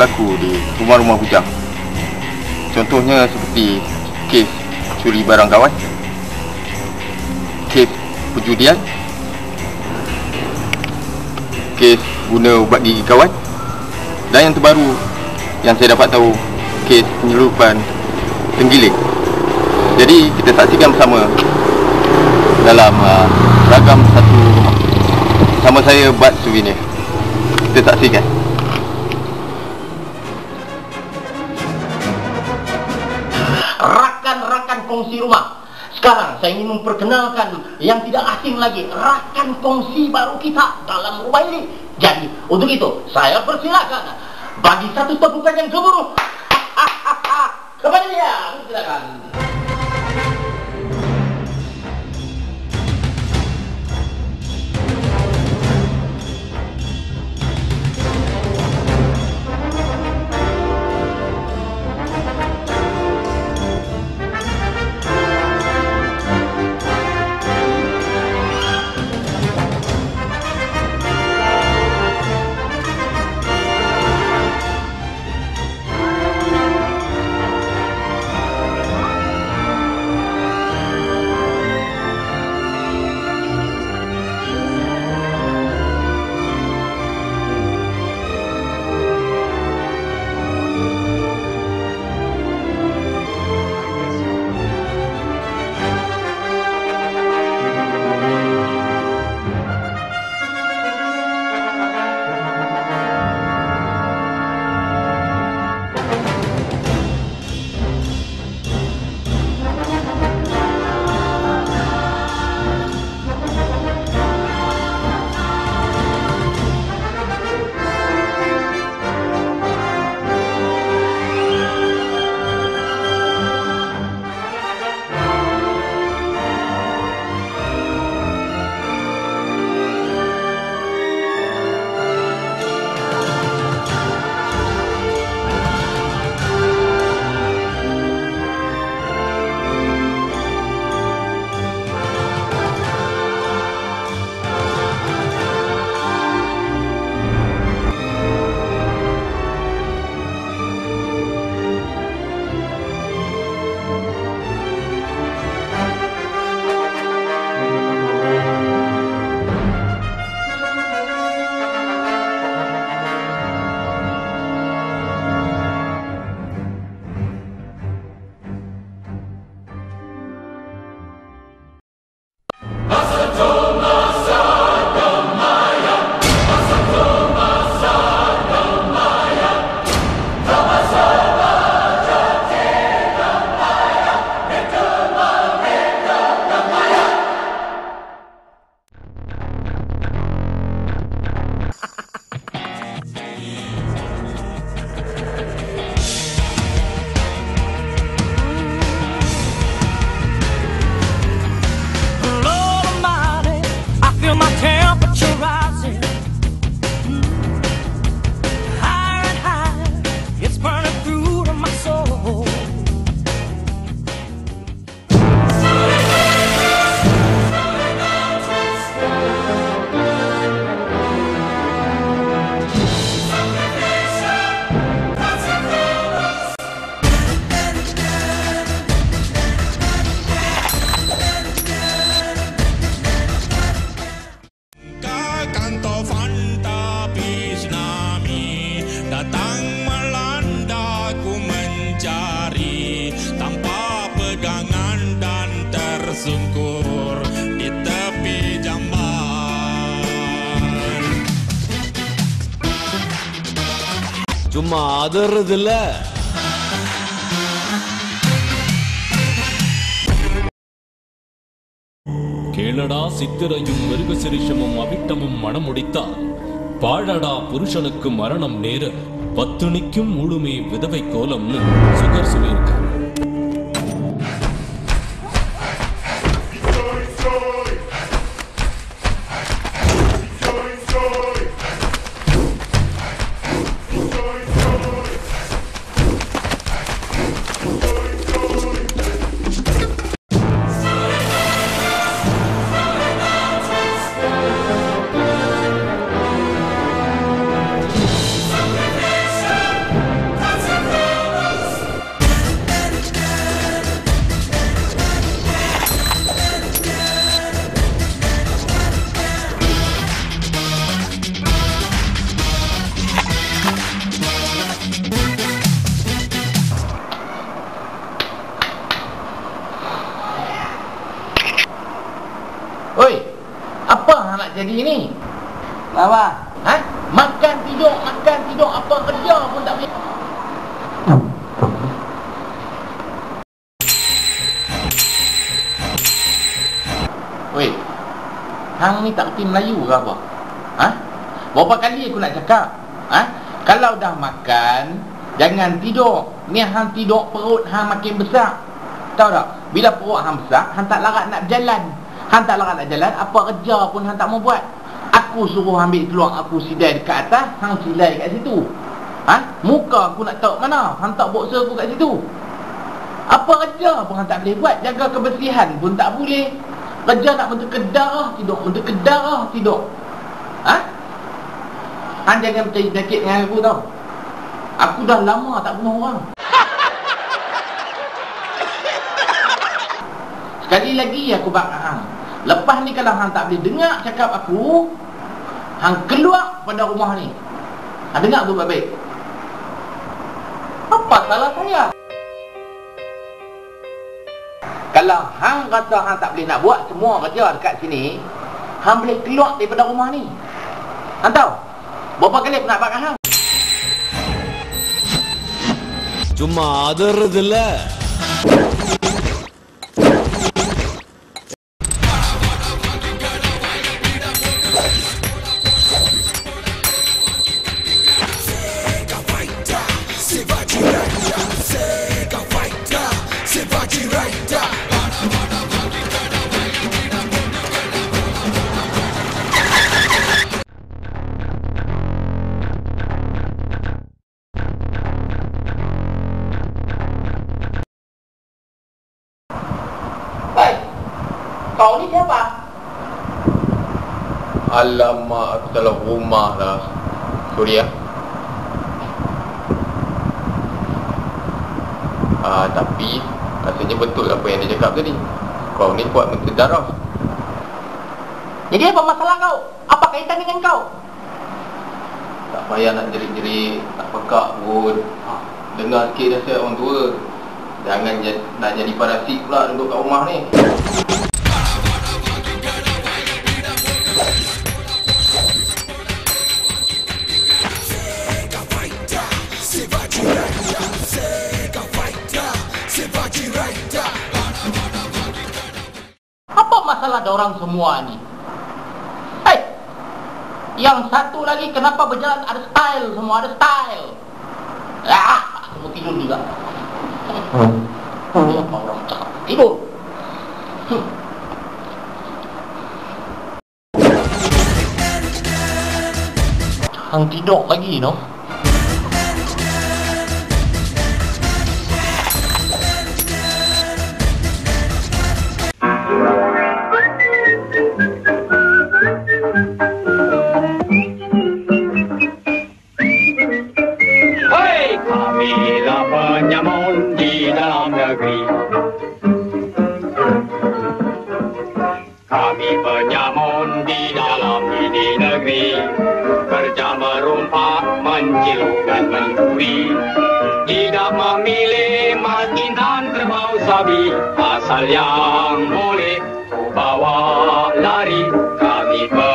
berlaku di rumah-rumah bujang. Contohnya seperti kes curi barang kawan, kes perjudian, kes guna ubat gigi kawan dan yang terbaru yang saya dapat tahu kes penyeludupan tenggiling. Jadi kita saksikan bersama dalam uh, ragam satu rumah. Sama saya Bat Souvenir. Kita saksikan. Kongsi rumah. Sekarang saya ingin memperkenalkan yang tidak asing lagi, rakan kongsi baru kita dalam rumah ini. Jadi, untuk itu, saya persilakan bagi satu tepukan yang gemuruh. Kepada dia, silakan. சும்மா அதறது இல்ல கேளடா சித்திரையும் மிருகசிரிஷமும் அவிட்டமும் மணமுடித்தால் பாழடா புருஷனுக்கு மரணம் நேர பத்துணிக்கும் முழுமே விதவை கோலம்னு சுகர் சொல்லியிருக்காங்க Jadi ni? Apa? Ha? Makan tidur, makan tidur, apa kerja pun tak boleh. Weh, hang ni tak kerti Melayu ke apa? Ha? Berapa kali aku nak cakap? Ha? Kalau dah makan, jangan tidur. Ni hang tidur perut hang makin besar. Tahu tak? Bila perut hang besar, hang tak larat nak berjalan. Hang tak larat nak jalan, apa kerja pun hang tak mau buat. Aku suruh ambil keluar aku sidai dekat atas, hang silai kat situ. Ha? Muka aku nak tahu mana? Hang tak boksa aku kat situ. Apa kerja pun hang tak boleh buat. Jaga kebersihan pun tak boleh. Kerja nak bentuk kedarah tidur, bentuk kedarah tidur. Ha? Hang jangan percaya sakit dengan aku tau. Aku dah lama tak bunuh orang. Sekali lagi aku bakar hang. Lepas ni kalau hang tak boleh dengar cakap aku, hang keluar pada rumah ni. Hang dengar tu baik-baik. Apa salah saya? Kalau hang rasa hang tak boleh nak buat semua kerja dekat sini, hang boleh keluar daripada rumah ni. Hang tahu? Berapa kali aku nak bakar hang? சும்மா அதறது இல்ல Alamak, aku salah rumah lah. Sorry ya. Ah, tapi rasanya betul apa yang dia cakap tadi. Kau ni kuat menteri darah. Jadi apa masalah kau? Apa kaitan dengan kau? Tak payah nak jerit-jerit, tak pekak pun. Ha, dengar sikit nasihat orang tua. Jangan nak jadi parasit pula duduk kat rumah ni. Masalah orang semua ni? Hei, yang satu lagi kenapa berjalan ada style semua ada style. Ah, semua tidur juga. Apa orang cakap tidur? Hmm. Hang tidur lagi no? Kerja merompak mencilukan mencuri. Tidak memilih makin dan terbau sabi. Asal yang boleh bawa lari. Kami ber